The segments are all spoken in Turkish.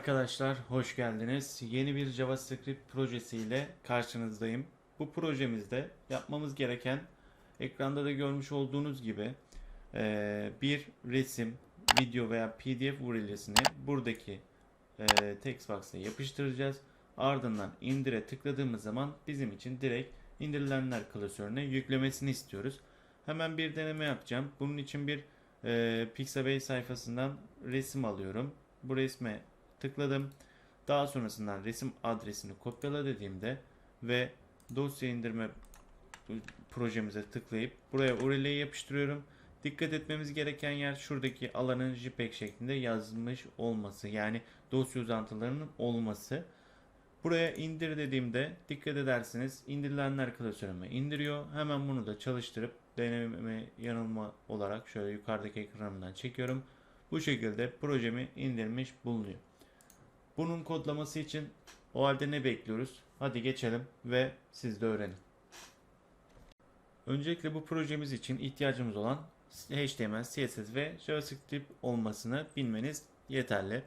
Arkadaşlar hoş geldiniz. Yeni bir JavaScript projesiyle karşınızdayım. Bu projemizde yapmamız gereken ekranda da görmüş olduğunuz gibi eee, bir resim, video veya PDF URL'sini buradaki eee text box'a yapıştıracağız. Ardından indire tıkladığımız zaman bizim için direkt indirilenler klasörüne yüklemesini istiyoruz. Hemen bir deneme yapacağım. Bunun için bir eee Pixabay sayfasından resim alıyorum. Bu resme tıkladım. Daha sonrasından resim adresini kopyala dediğimde ve dosya indirme projemize tıklayıp buraya URL'yi yapıştırıyorum. Dikkat etmemiz gereken yer şuradaki alanın JPEG şeklinde yazmış olması. Yani dosya uzantılarının olması. Buraya indir dediğimde dikkat ederseniz indirilenler klasörüme indiriyor. Hemen bunu da çalıştırıp deneme yanılma olarak şöyle yukarıdaki ekranımdan çekiyorum. Bu şekilde projemi indirmiş bulunuyor. Bunun kodlaması için o halde ne bekliyoruz? Hadi geçelim ve siz de öğrenin. Öncelikle bu projemiz için ihtiyacımız olan HTML, CSS ve JavaScript olmasını bilmeniz yeterli.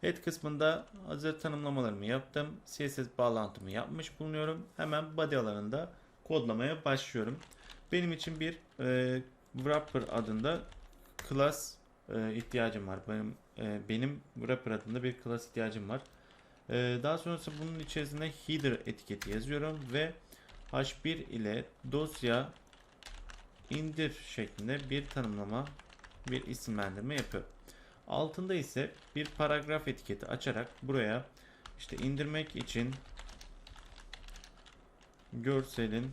Head kısmında hazır tanımlamalarımı yaptım. CSS bağlantımı yapmış bulunuyorum. Hemen body alanında kodlamaya başlıyorum. Benim için bir e, wrapper adında class e, ihtiyacım var. Benim e, benim wrapper adında bir class ihtiyacım var. E, daha sonrasında bunun içerisinde header etiketi yazıyorum ve h1 ile dosya indir şeklinde bir tanımlama, bir isimlendirme yapıyorum. Altında ise bir paragraf etiketi açarak buraya işte indirmek için görselin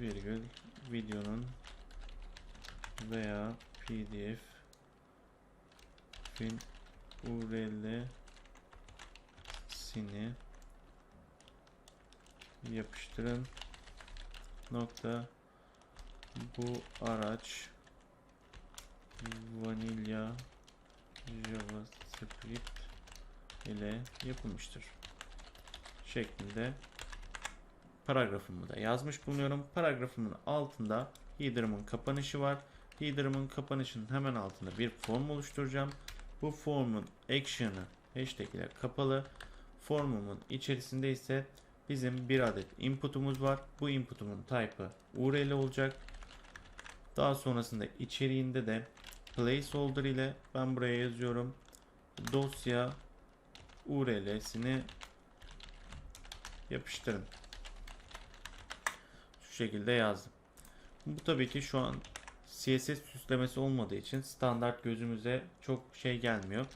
virgül videonun veya pdf fin URL'sini yapıştırın nokta bu araç vanilya javascript ile yapılmıştır şeklinde paragrafımı da yazmış bulunuyorum. Paragrafımın altında header'ımın kapanışı var. Header'ımın kapanışının hemen altında bir form oluşturacağım. Bu formun action'ı hashtag ile kapalı. Formumun içerisinde ise bizim bir adet input'umuz var. Bu input'umun type'ı URL olacak. Daha sonrasında içeriğinde de placeholder ile ben buraya yazıyorum. Dosya URL'sini yapıştırın. Şu şekilde yazdım. Bu tabii ki şu an CSS süslemesi olmadığı için standart gözümüze çok şey gelmiyor.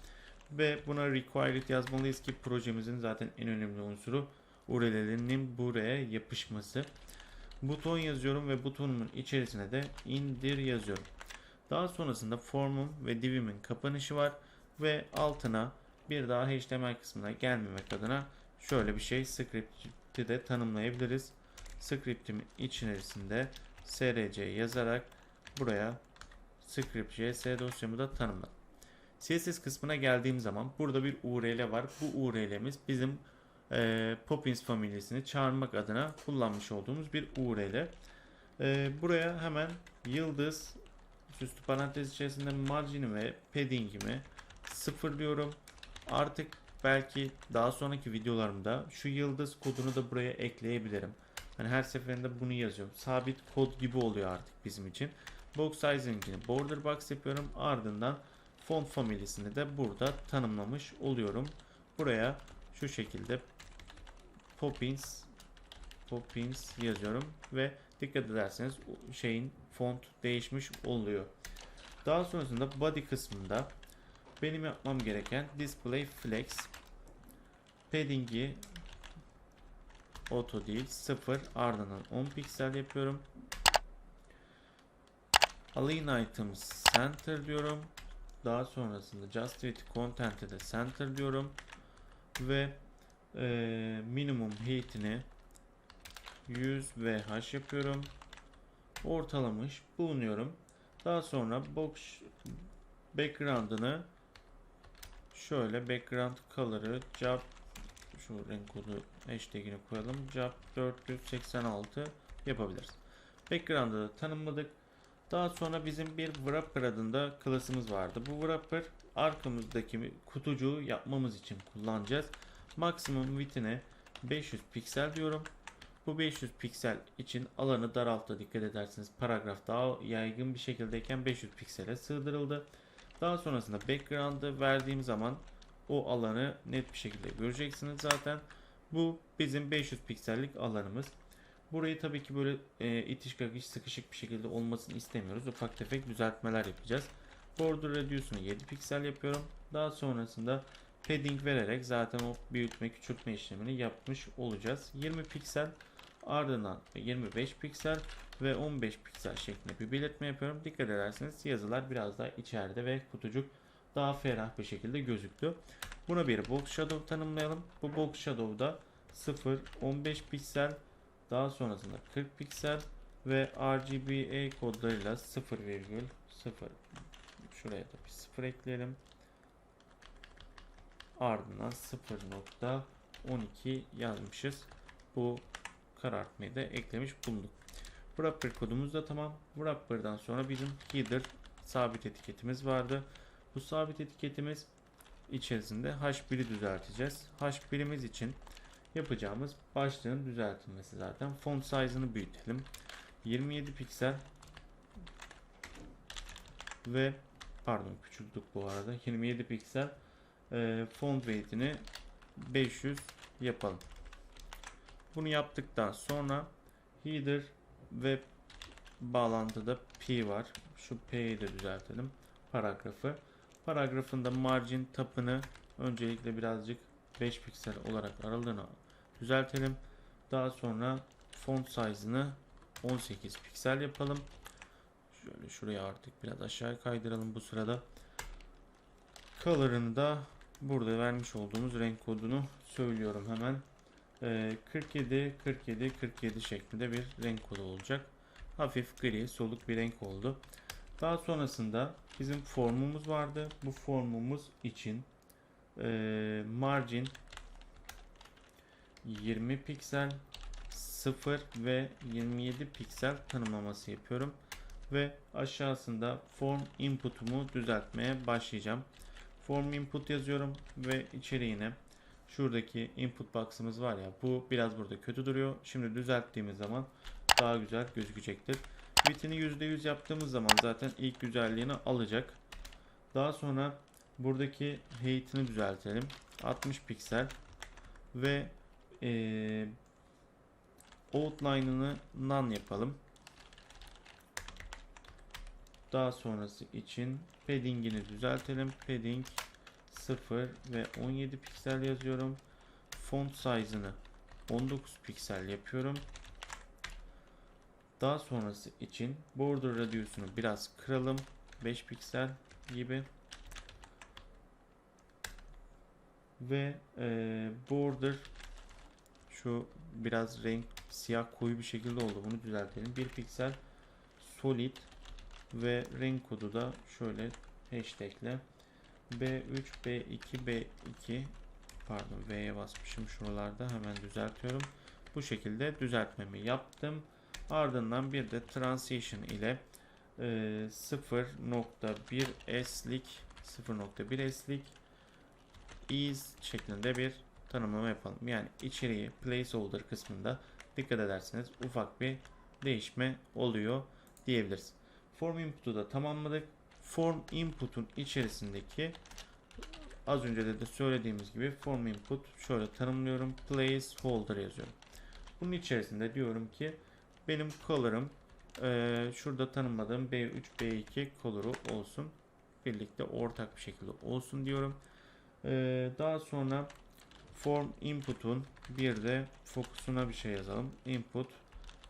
Ve buna required yazmalıyız ki projemizin zaten en önemli unsuru URL'lerinin buraya yapışması. Buton yazıyorum ve butonumun içerisine de indir yazıyorum. Daha sonrasında formum ve divimin kapanışı var ve altına bir daha HTML kısmına gelmemek adına şöyle bir şey script'i de tanımlayabiliriz. Script'imin içerisinde src yazarak buraya script.js dosyamı da tanımladım. CSS kısmına geldiğim zaman burada bir URL var. Bu URL'miz bizim e, Poppins familyasını çağırmak adına kullanmış olduğumuz bir URL. E, buraya hemen yıldız üstü parantez içerisinde margini ve paddingimi sıfırlıyorum. Artık belki daha sonraki videolarımda şu yıldız kodunu da buraya ekleyebilirim. Hani her seferinde bunu yazıyorum. Sabit kod gibi oluyor artık bizim için. Box sizing'ini border box yapıyorum. Ardından font familyasını da burada tanımlamış oluyorum. Buraya şu şekilde Poppins Poppins yazıyorum ve dikkat ederseniz şeyin font değişmiş oluyor. Daha sonrasında body kısmında benim yapmam gereken display flex padding'i auto değil 0 ardından 10 piksel yapıyorum. Align items center diyorum. Daha sonrasında just with content'e de center diyorum. Ve e, minimum height'ini 100 VH yapıyorum. Ortalamış bulunuyorum. Daha sonra box background'ını şöyle background color'ı job şu renk kodu hashtag'ini koyalım. Job 486 yapabiliriz. Background'ı da tanımladık. Daha sonra bizim bir wrapper adında klasımız vardı. Bu wrapper arkamızdaki kutucuğu yapmamız için kullanacağız. Maksimum width'ine 500 piksel diyorum. Bu 500 piksel için alanı daralttı. Dikkat ederseniz paragraf daha yaygın bir şekildeyken 500 piksele sığdırıldı. Daha sonrasında background'ı verdiğim zaman o alanı net bir şekilde göreceksiniz zaten. Bu bizim 500 piksellik alanımız. Burayı tabii ki böyle e, itiş kakış sıkışık bir şekilde olmasını istemiyoruz. Ufak tefek düzeltmeler yapacağız. Border radius'unu 7 piksel yapıyorum. Daha sonrasında padding vererek zaten o büyütme küçültme işlemini yapmış olacağız. 20 piksel ardından 25 piksel ve 15 piksel şeklinde bir belirtme yapıyorum. Dikkat ederseniz yazılar biraz daha içeride ve kutucuk daha ferah bir şekilde gözüktü. Buna bir box shadow tanımlayalım. Bu box shadow'da 0 15 piksel daha sonrasında 40 piksel ve RGBA kodlarıyla 0,0 şuraya da bir 0 ekleyelim. Ardından 0.12 yazmışız. Bu karartmayı da eklemiş bulunduk. Wrapper kodumuz da tamam. Wrapper'dan sonra bizim header sabit etiketimiz vardı. Bu sabit etiketimiz içerisinde H1'i düzelteceğiz. H1'imiz için yapacağımız başlığın düzeltilmesi zaten. Font size'ını büyütelim. 27 piksel ve pardon küçülttük bu arada. 27 piksel e, font weight'ini 500 yapalım. Bunu yaptıktan sonra header ve bağlantıda P var. Şu P'yi de düzeltelim. Paragrafı. Paragrafında margin tapını öncelikle birazcık 5 piksel olarak aralığını düzeltelim. Daha sonra font size'ını 18 piksel yapalım. Şöyle şuraya artık biraz aşağı kaydıralım bu sırada. Color'ını da burada vermiş olduğumuz renk kodunu söylüyorum hemen. Ee, 47 47 47 şeklinde bir renk kodu olacak. Hafif gri soluk bir renk oldu. Daha sonrasında bizim formumuz vardı. Bu formumuz için e, margin 20 piksel 0 ve 27 piksel tanımlaması yapıyorum ve aşağısında form input'umu düzeltmeye başlayacağım. Form input yazıyorum ve içeriğine şuradaki input box'ımız var ya bu biraz burada kötü duruyor. Şimdi düzelttiğimiz zaman daha güzel gözükecektir. Bitini %100 yaptığımız zaman zaten ilk güzelliğini alacak. Daha sonra buradaki height'ini düzeltelim. 60 piksel ve ee, outline'ını none yapalım. Daha sonrası için padding'ini düzeltelim. Padding 0 ve 17 piksel yazıyorum. Font size'ını 19 piksel yapıyorum. Daha sonrası için border radius'unu biraz kıralım. 5 piksel gibi. Ve e, border şu biraz renk siyah koyu bir şekilde oldu. Bunu düzeltelim. 1 piksel solid ve renk kodu da şöyle hashtagle B3 B2 B2 pardon V'ye basmışım şuralarda hemen düzeltiyorum. Bu şekilde düzeltmemi yaptım. Ardından bir de transition ile e, 0.1 S'lik 0.1 S'lik is şeklinde bir tanımlama yapalım. Yani içeriği placeholder kısmında dikkat ederseniz ufak bir değişme oluyor diyebiliriz. Form input'u da tamamladık. Form input'un içerisindeki az önce de, de söylediğimiz gibi form input şöyle tanımlıyorum. Placeholder yazıyorum. Bunun içerisinde diyorum ki benim color'ım e, şurada tanımladığım B3 B2 color'u olsun. Birlikte ortak bir şekilde olsun diyorum. E, daha sonra form input'un bir de fokusuna bir şey yazalım. Input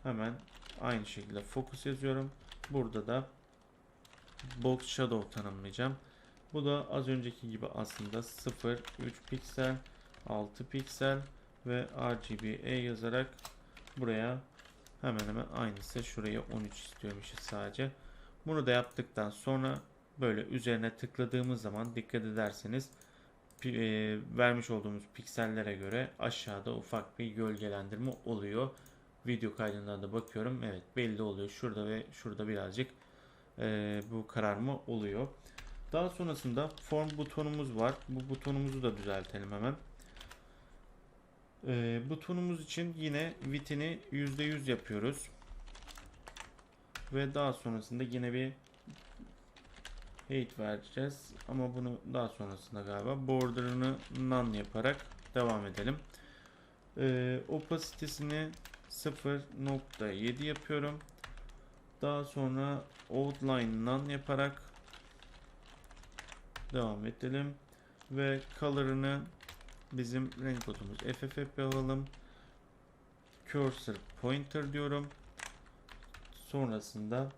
hemen aynı şekilde focus yazıyorum. Burada da box shadow tanımlayacağım. Bu da az önceki gibi aslında 0, 3 piksel, 6 piksel ve RGBA yazarak buraya hemen hemen aynısı. Şuraya 13 istiyormuşuz sadece. Bunu da yaptıktan sonra böyle üzerine tıkladığımız zaman dikkat ederseniz vermiş olduğumuz piksellere göre aşağıda ufak bir gölgelendirme oluyor. Video kaydından da bakıyorum. Evet belli oluyor. Şurada ve şurada birazcık e, bu kararma oluyor. Daha sonrasında form butonumuz var. Bu butonumuzu da düzeltelim hemen. E, butonumuz için yine vitini %100 yapıyoruz. Ve daha sonrasında yine bir height vereceğiz. Ama bunu daha sonrasında galiba border'ını none yaparak devam edelim. Ee, opacity'sini 0.7 yapıyorum. Daha sonra outline none yaparak devam edelim. Ve color'ını bizim renk kodumuz FFF alalım. Cursor pointer diyorum. Sonrasında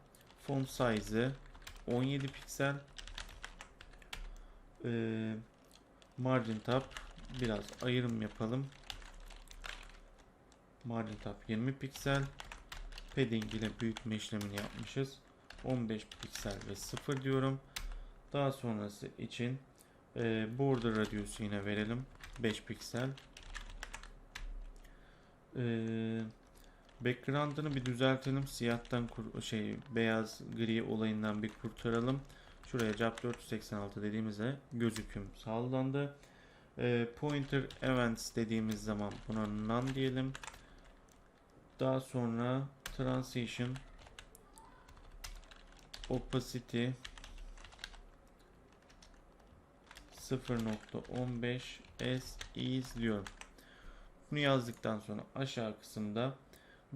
font size'ı 17 piksel. Ee, margin tab biraz ayırım yapalım. Margin tab 20 piksel. Padding ile büyütme işlemini yapmışız. 15 piksel ve 0 diyorum. Daha sonrası için e, border radius'u yine verelim. 5 piksel. Eee Background'ını bir düzeltelim. Siyahtan şey beyaz gri olayından bir kurtaralım. Şuraya JAP 486 dediğimizde gözüküm sağlandı. Ee, pointer events dediğimiz zaman buna none diyelim. Daha sonra transition opacity 0.15 as is diyorum. Bunu yazdıktan sonra aşağı kısımda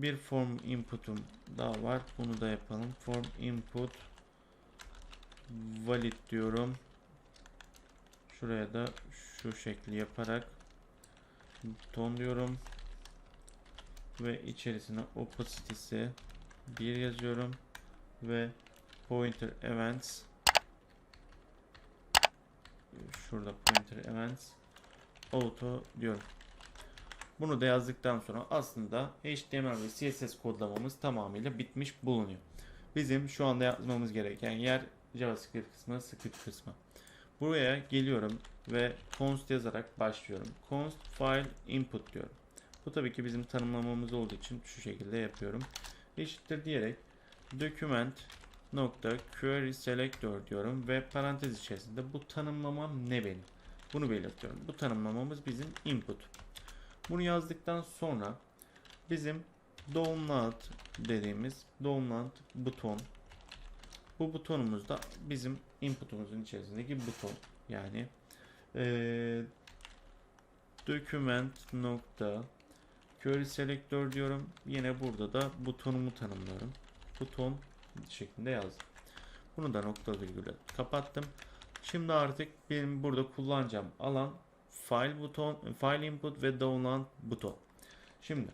bir form input'um daha var. Bunu da yapalım. Form input valid diyorum. Şuraya da şu şekli yaparak ton diyorum. Ve içerisine opacity'si 1 yazıyorum. Ve pointer events şurada pointer events auto diyorum. Bunu da yazdıktan sonra aslında HTML ve CSS kodlamamız tamamıyla bitmiş bulunuyor. Bizim şu anda yazmamız gereken yer JavaScript kısmı, script kısmı. Buraya geliyorum ve const yazarak başlıyorum. Const file input diyorum. Bu tabii ki bizim tanımlamamız olduğu için şu şekilde yapıyorum. Eşittir diyerek document nokta query selector diyorum ve parantez içerisinde bu tanımlamam ne benim? Bunu belirtiyorum. Bu tanımlamamız bizim input. Bunu yazdıktan sonra bizim download dediğimiz download buton. Bu butonumuz da bizim inputumuzun içerisindeki buton. Yani ee, document nokta query selector diyorum. Yine burada da butonumu tanımlıyorum. Buton şeklinde yazdım. Bunu da nokta virgüle kapattım. Şimdi artık benim burada kullanacağım alan file buton, file input ve download buton. Şimdi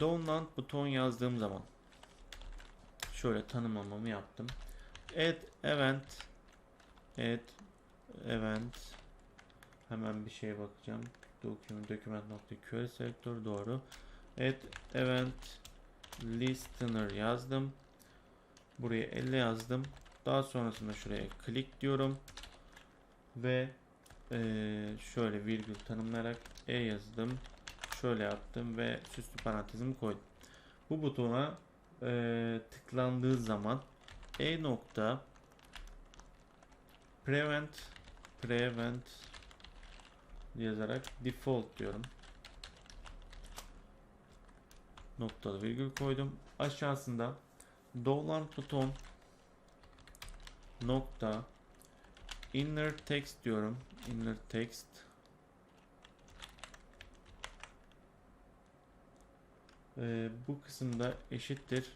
download buton yazdığım zaman şöyle tanımlamamı yaptım. Add event add event hemen bir şeye bakacağım. Document document nokta selector doğru. Add event listener yazdım. Buraya 50 yazdım. Daha sonrasında şuraya click diyorum ve ee, şöyle virgül tanımlayarak e yazdım. Şöyle yaptım ve süslü parantezimi koydum. Bu butona e, tıklandığı zaman e nokta prevent prevent yazarak default diyorum. Noktalı virgül koydum. Aşağısında dolan buton nokta inner text diyorum. Inner text ee, bu kısımda eşittir.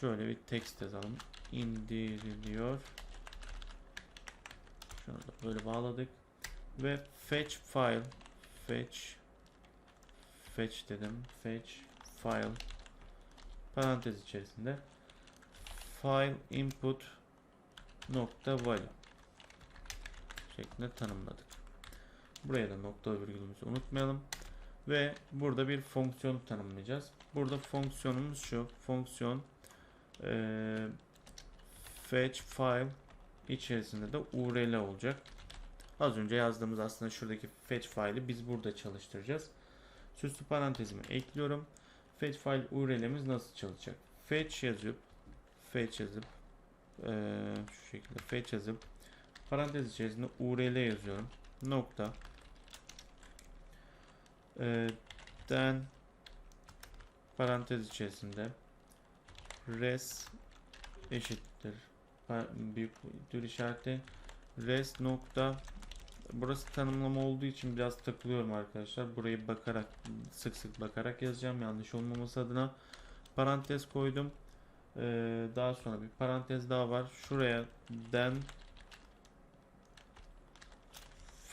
Şöyle bir text yazalım. İndiriliyor. Şunu da böyle bağladık. Ve fetch file fetch fetch dedim. Fetch file parantez içerisinde file input nokta value şeklinde tanımladık. Buraya da nokta virgülümüzü unutmayalım. Ve burada bir fonksiyon tanımlayacağız. Burada fonksiyonumuz şu. Fonksiyon e, fetch file içerisinde de url olacak. Az önce yazdığımız aslında şuradaki fetch file'i biz burada çalıştıracağız. Süslü parantezimi ekliyorum. Fetch file url'imiz nasıl çalışacak? Fetch yazıp fetch yazıp eee, şu şekilde fetch yazıp parantez içerisinde url yazıyorum. Nokta. Eee den. Parantez içerisinde. Res eşittir. Büyük tür işareti. Res nokta. Burası tanımlama olduğu için biraz takılıyorum arkadaşlar. Burayı bakarak sık sık bakarak yazacağım. Yanlış olmaması adına. Parantez koydum. Ee, daha sonra bir parantez daha var. Şuraya den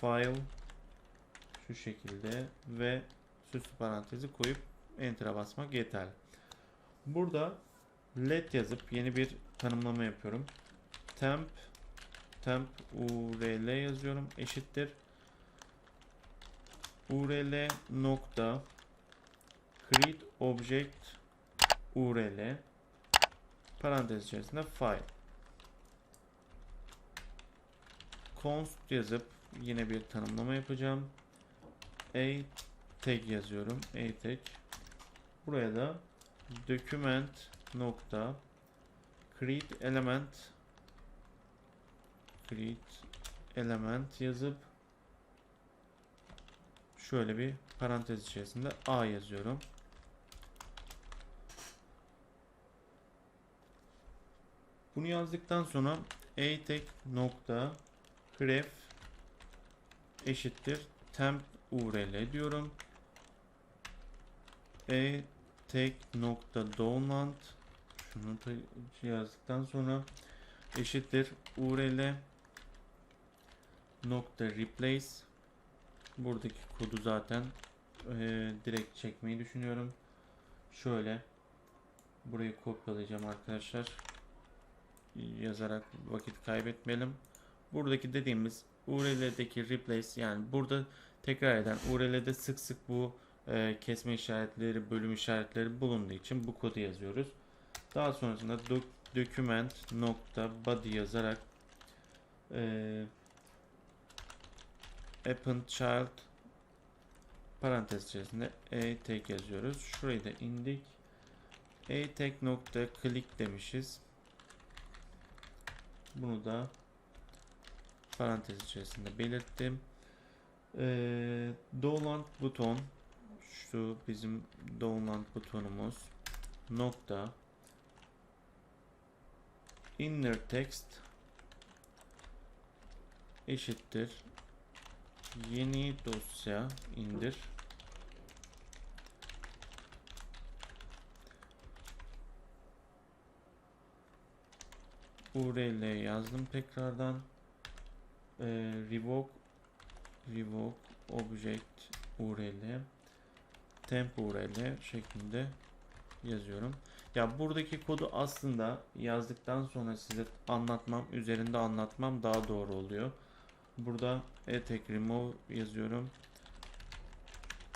file şu şekilde ve süslü parantezi koyup enter'a basmak yeterli. Burada let yazıp yeni bir tanımlama yapıyorum. Temp temp url yazıyorum eşittir url nokta create object url parantez içerisinde file const yazıp yine bir tanımlama yapacağım. A tag yazıyorum. A tag. Buraya da document nokta create element create element yazıp şöyle bir parantez içerisinde A yazıyorum. Bunu yazdıktan sonra a tag nokta grep eşittir temp url diyorum. e tag nokta download şunu yazdıktan sonra eşittir url nokta replace buradaki kodu zaten eee, direkt çekmeyi düşünüyorum. Şöyle burayı kopyalayacağım arkadaşlar. Yazarak vakit kaybetmeyelim. Buradaki dediğimiz URL'deki replace yani burada tekrar eden URL'de sık sık bu eee, kesme işaretleri, bölüm işaretleri bulunduğu için bu kodu yazıyoruz. Daha sonrasında doc- document nokta body yazarak eee append child parantez içerisinde a tag yazıyoruz. Şurayı da indik. a tag nokta click demişiz. Bunu da parantez içerisinde belirttim. Ee, download buton şu bizim download butonumuz nokta. İnner text eşittir. Yeni dosya indir. URL yazdım tekrardan Ee, revoke revoke object URL temp URL şeklinde yazıyorum. Ya buradaki kodu aslında yazdıktan sonra size anlatmam, üzerinde anlatmam daha doğru oluyor. Burada etek remove yazıyorum.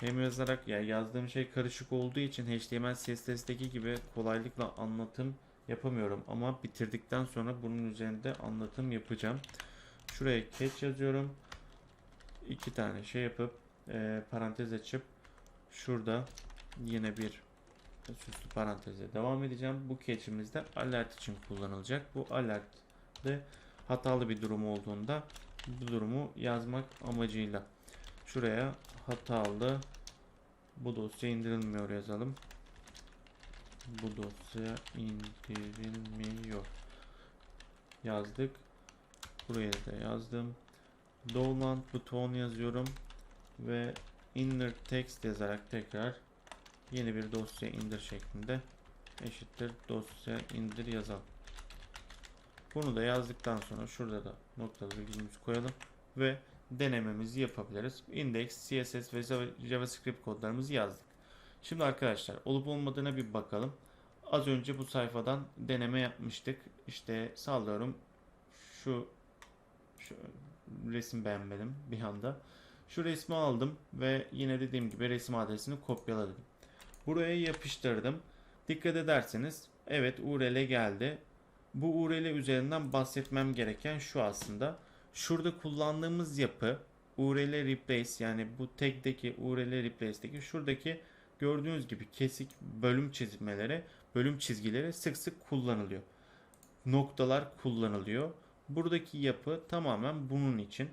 Hem yazarak ya yazdığım şey karışık olduğu için HTML CSS'deki gibi kolaylıkla anlatım yapamıyorum ama bitirdikten sonra bunun üzerinde anlatım yapacağım. Şuraya catch yazıyorum. İki tane şey yapıp e, parantez açıp şurada yine bir süslü paranteze devam edeceğim. Bu catch'imiz de alert için kullanılacak. Bu alert de hatalı bir durum olduğunda bu durumu yazmak amacıyla şuraya hatalı bu dosya indirilmiyor yazalım. Bu dosya indirilmiyor. Yazdık. Buraya da yazdım. Download buton yazıyorum ve inner text yazarak tekrar yeni bir dosya indir şeklinde eşittir dosya indir yazalım. Bunu da yazdıktan sonra şurada da noktalı virgülümüzü koyalım ve denememizi yapabiliriz. Index, CSS ve Java- JavaScript kodlarımızı yazdık. Şimdi arkadaşlar olup olmadığına bir bakalım. Az önce bu sayfadan deneme yapmıştık. İşte sallıyorum şu, şu resim beğenmedim bir anda. Şu resmi aldım ve yine dediğim gibi resim adresini kopyaladım. Buraya yapıştırdım. Dikkat ederseniz evet URL geldi. Bu URL üzerinden bahsetmem gereken şu aslında. Şurada kullandığımız yapı URL replace yani bu tag'deki URL replace'deki şuradaki gördüğünüz gibi kesik bölüm çizmeleri, bölüm çizgileri sık sık kullanılıyor. noktalar kullanılıyor. Buradaki yapı tamamen bunun için.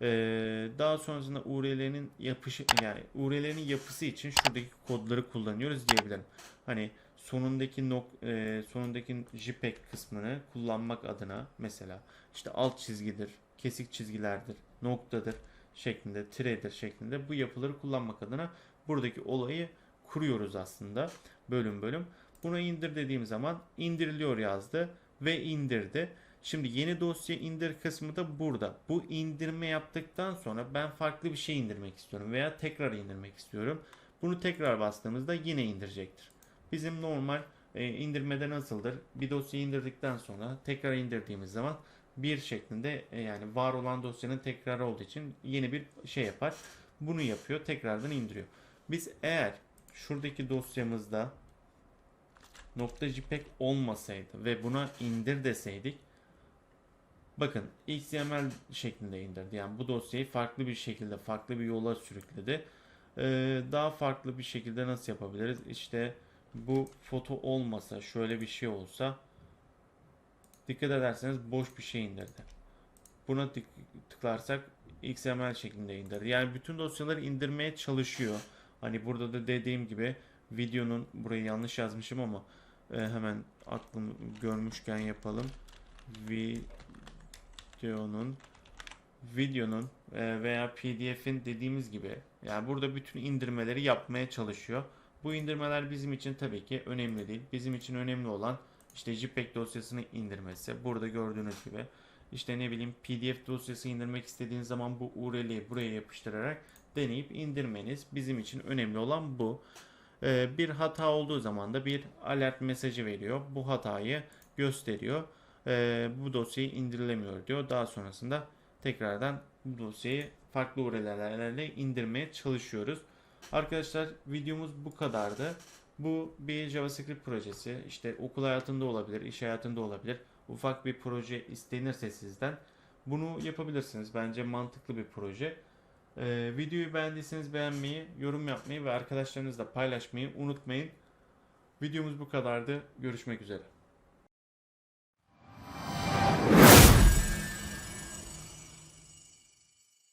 Ee, daha sonrasında URL'nin yapışı yani URL'nin yapısı için şuradaki kodları kullanıyoruz diyebilirim. Hani sonundaki nok e, sonundaki JPEG kısmını kullanmak adına mesela işte alt çizgidir, kesik çizgilerdir, noktadır şeklinde, tiredir şeklinde bu yapıları kullanmak adına buradaki olayı kuruyoruz aslında bölüm bölüm. Buna indir dediğim zaman indiriliyor yazdı ve indirdi. Şimdi yeni dosya indir kısmı da burada. Bu indirme yaptıktan sonra ben farklı bir şey indirmek istiyorum veya tekrar indirmek istiyorum. Bunu tekrar bastığımızda yine indirecektir. Bizim normal e, indirmede nasıldır? Bir dosyayı indirdikten sonra tekrar indirdiğimiz zaman bir şeklinde e, yani var olan dosyanın tekrarı olduğu için yeni bir şey yapar. Bunu yapıyor, tekrardan indiriyor. Biz eğer şuradaki dosyamızda .jpeg olmasaydı ve buna indir deseydik bakın XML şeklinde indirdi. Yani bu dosyayı farklı bir şekilde farklı bir yola sürükledi. Ee, daha farklı bir şekilde nasıl yapabiliriz? İşte bu foto olmasa şöyle bir şey olsa dikkat ederseniz boş bir şey indirdi. Buna tık- tıklarsak XML şeklinde indirdi. Yani bütün dosyaları indirmeye çalışıyor. Hani burada da dediğim gibi videonun burayı yanlış yazmışım ama e, hemen aklım görmüşken yapalım. Videonun videonun e, veya PDF'in dediğimiz gibi yani burada bütün indirmeleri yapmaya çalışıyor. Bu indirmeler bizim için tabii ki önemli değil. Bizim için önemli olan işte JPEG dosyasını indirmesi. Burada gördüğünüz gibi işte ne bileyim PDF dosyası indirmek istediğiniz zaman bu URL'yi buraya yapıştırarak deneyip indirmeniz bizim için önemli olan bu. Ee, bir hata olduğu zaman da bir alert mesajı veriyor. Bu hatayı gösteriyor. Ee, bu dosyayı indirilemiyor diyor. Daha sonrasında tekrardan bu dosyayı farklı URL'lerle indirmeye çalışıyoruz. Arkadaşlar videomuz bu kadardı. Bu bir JavaScript projesi. İşte okul hayatında olabilir, iş hayatında olabilir. Ufak bir proje istenirse sizden bunu yapabilirsiniz. Bence mantıklı bir proje. Ee, videoyu beğendiyseniz beğenmeyi, yorum yapmayı ve arkadaşlarınızla paylaşmayı unutmayın. Videomuz bu kadardı. Görüşmek üzere.